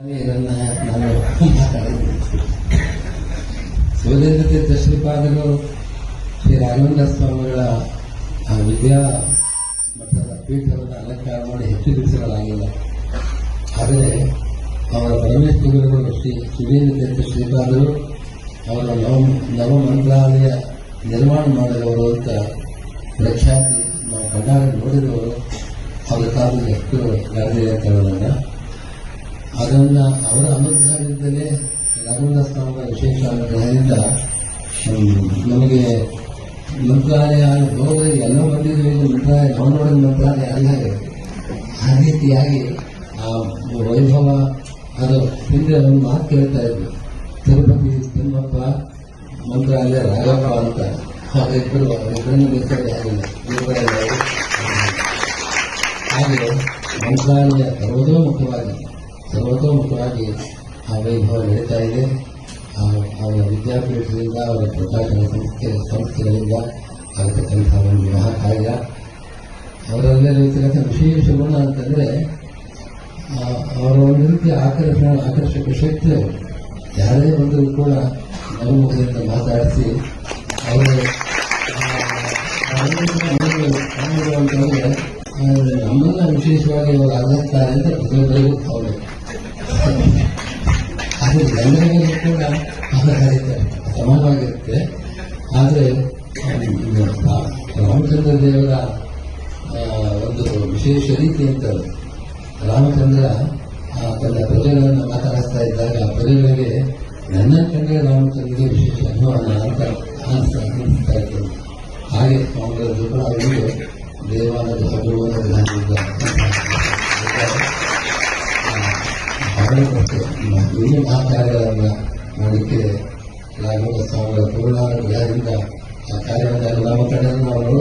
ಇದನ್ನ ಶಿವಲಿಂಗ ತೀರ್ಥ ಶ್ರೀಪಾದರು ಶ್ರೀ ರಾಘವೇಂದ್ರ ಸ್ವಾಮಿಗಳ ವಿದ್ಯಾ ಮಠದ ಪೀಠವನ್ನು ಅಲಂಕಾರ ಮಾಡಿ ಹೆಚ್ಚು ಬಿಡಿಸಲಾಗಿಲ್ಲ. ಆದರೆ ಅವರ ಪರಮೇಶ್ವರರು ಶ್ರೀ ಶಿವೇಂದ್ರ ತೀರ್ಥ ಶ್ರೀಪಾದರು ಅವರ ನವ ನವ ಮಂತ್ರಾಲಯ ನಿರ್ಮಾಣ ಮಾಡಿದವರು ಅಂತ ಪ್ರಖ್ಯಾತಿ ನಾವು ಕಣ್ಣಾರೆ ನೋಡಿದವರು, ಅವರ ಕಾಲದಲ್ಲಿ ಎಷ್ಟು ಗಾದೆ ಅಂತ ಹೇಳೋದನ್ನ ಅದನ್ನ ಅವರ ಅನುಗ್ರಹದಿಂದಲೇ ರಾಘವೇಂದ್ರ ಸ್ವಾಮಿಗಳ ವಿಶೇಷ ಅನುಗ್ರಹದಿಂದ ನಮಗೆ ಮಂತ್ರಾಲಯ ಹೋದರೆ ಎಲ್ಲ ಬಂದಿದ್ವಿ ಮಂತ್ರಾಲಯ ನೋಡಿದ ಮಂತ್ರಾಲಯ ಇದು. ಆ ರೀತಿಯಾಗಿ ಆ ವೈಭವ, ಅದು ಹಿಂದೆ ಒಂದು ಮಾತು ಕೇಳ್ತಾ ಇದ್ರು ತಿರುಪತಿ ತಿಮ್ಮಪ್ಪ ಮಂತ್ರಾಲಯ ರಾಘಪ್ಪ ಅಂತ. ಅವರಿಬ್ಬರು ಅವರಿಬ್ಬರನ್ನು ಇಬ್ಬರಲ್ಲಿ ಹಾಗೆ ಮಂತ್ರಾಲಯ ಸರ್ವತೋಮುಖವಾಗಿ ಸರ್ವತೋಮುಖವಾಗಿ ಆ ವೈಭವ ನಡೀತಾ ಇದೆ ಅವರ ವಿದ್ಯಾಪೀಠದಿಂದ ಅವರ ಪ್ರಕಾಶನ ಸಂಸ್ಥೆ ಸಂಸ್ಥೆಗಳಿಂದ ಆಗತಕ್ಕಂಥ ಒಂದು ಮಹಾ ಕಾರ್ಯ ಅವರಲ್ಲೇ ಇರತಕ್ಕಂಥ ವಿಶೇಷ ಗುಣ ಅಂತಂದ್ರೆ ಅವರ ಒಂದು ರೀತಿಯ ಆಕರ್ಷಣ ಆಕರ್ಷಕ ಶಕ್ತಿ ಯಾರೇ ಬಂದರೂ ಕೂಡ ನಗುಮುಖದಿಂದ ಮಾತಾಡಿಸಿ ಅವರು ಅಂತಂದರೆ ನಮ್ಮನ್ನ ವಿಶೇಷವಾಗಿ ಅವರು ಅಗತ್ತಾರೆ ಅಂತ ಪ್ರತಿಯೊಬ್ಬರಿಗೂ ಅವರು ಆದರೆ ಎಲ್ಲರಿಗೂ ಕೂಡ ಆಧಾರಿತ ಸಮಾನವಾಗಿರುತ್ತೆ ಆದರೆ ರಾಮಚಂದ್ರ ದೇವರ ಒಂದು ವಿಶೇಷ ರೀತಿ ಅಂತದ್ದು ರಾಮಚಂದ್ರ ತನ್ನ ಪ್ರಜೆಗಳನ್ನು ಮಾತಾಡಿಸ್ತಾ ಇದ್ದಾಗ ಆ ಪ್ರಜೆಗಳಿಗೆ ನನ್ನ ಕಂಡ್ರೆ ರಾಮಚಂದ್ರಿಗೆ ವಿಶೇಷ ಅನುಮಾನ ಅಂತ ಅನಿಸ್ತಾ ಹಾಗೆ ಅವರ ಕೂಡ ಅವರಿಗೆ ಹಗುವನ ವಿಧಾನದಿಂದ ಇನ್ನೂ ಮಹಾಕಾರ್ಯಗಳನ್ನು ಮಾಡಲಿಕ್ಕೆ ರಾಘವ ಸ್ವಾಮಿಗಳ ಪೂರ್ಣಾನುಗ್ರಹದಿಂದ ಆ ಕಾರ್ಯವನ್ನು ನಮ್ಮ ಕಡೆಯನ್ನು ನಾವು